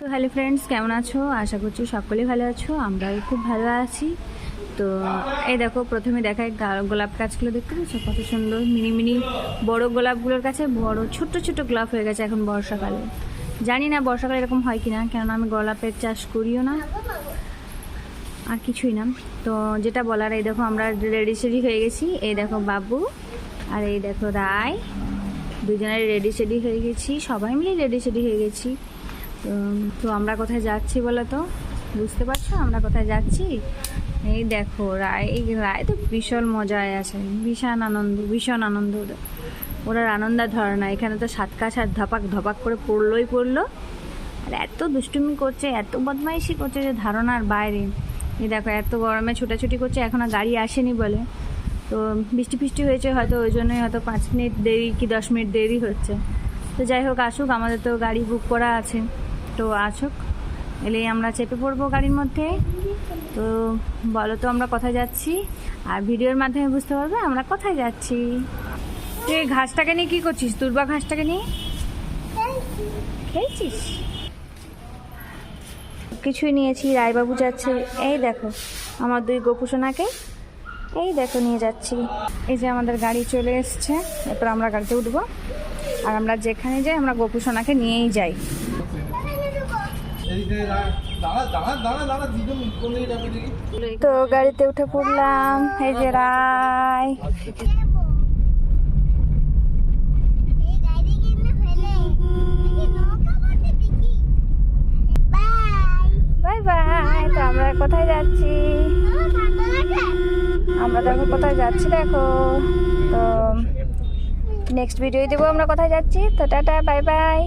তো hello friends, কেমন আছো? আশা করছি সকলেই ভালো আছো, আমরাও খুব ভালো আছি। তো এই দেখো, প্রথমে দেখায় গোলাপ গাছগুলো দেখতে পাচ্ছ? কত সুন্দর, মিনি মিনি বড় গোলাপগুলোর কাছে বড় ছোট ছোট গোলাপ হয়ে গেছে এখন বর্ষাকালে। জানি না বর্ষাকালে এরকম হয় কি না কেননা আমি গোলাপের চাষ করিও না, আর কিছুই না। তো যেটা বলার, এই দেখো আমরা রেডি সেডি হয়ে গেছি। এই দেখো বাবু, আর এই দেখো রায়। দুজনের রেডি সেডি হয়ে গেছি, সবাই মিলে রেডি সেডি হয়ে গেছি। তো- আমরা কোথায় যাচ্ছি বলো তো? বুঝতে পারছ? আমরা কোথায় যাচ্ছি? এই দেখো, রায়, এই রায় তো ভীষণ মজায় আছে। ভীষণ আনন্দ ভীষণ আনন্দ ওরা আনন্দ ধরে না এখানে তো সাত ধপাক ধপাক করে পড়লোই পড়ল। আর এত দুষ্টুমি করছে, এত বদমাইশি করছে যে ধারণার বাইরে। এই দেখো, এত গরমে ছুটাছুটি করছে, এখনও গাড়ি আসেনি বলে। তো বৃষ্টি ফিষ্টি হয়েছে হয়তো, ওই জন্যই হয়তো পাঁচ মিনিট দেরি কি দশ মিনিট দেরি হচ্ছে। তো যাই হোক, আসুক, আমাদের তো গাড়ি বুক করা আছে। তো আসুক এলেই আমরা চেপে পড়ব গাড়ির মধ্যে। তো বলো তো আমরা কোথায় যাচ্ছি? আর ভিডিওর মাধ্যমে বুঝতে পারবে আমরা কোথায় যাচ্ছি। তুই ঘাসটাকে নিয়ে কী করছিস? দুর্বা ঘাসটাকে নিয়ে? খেয়েছিস কিছুই নিয়েছি, রায়বাবু যাচ্ছে। এই দেখো, আমার দুই গোপুসোনাকে এই দেখো, নিয়ে যাচ্ছি। এই যে আমাদের গাড়ি চলে এসছে, এরপর আমরা গাড়িতে উঠবো। আর আমরা যেখানে যাই, আমরা গোপুসোনাকে নিয়েই যাই। তো গাড়িতে উঠে পড়লাম, এই যে রায়। বাই বাই, তো আমরা কোথায় যাচ্ছি? আমরা দেখো কোথায় যাচ্ছি দেখো। তো নেক্সট ভিডিও দেবো আমরা কোথায় যাচ্ছি। তো টাটা, বাই বাই।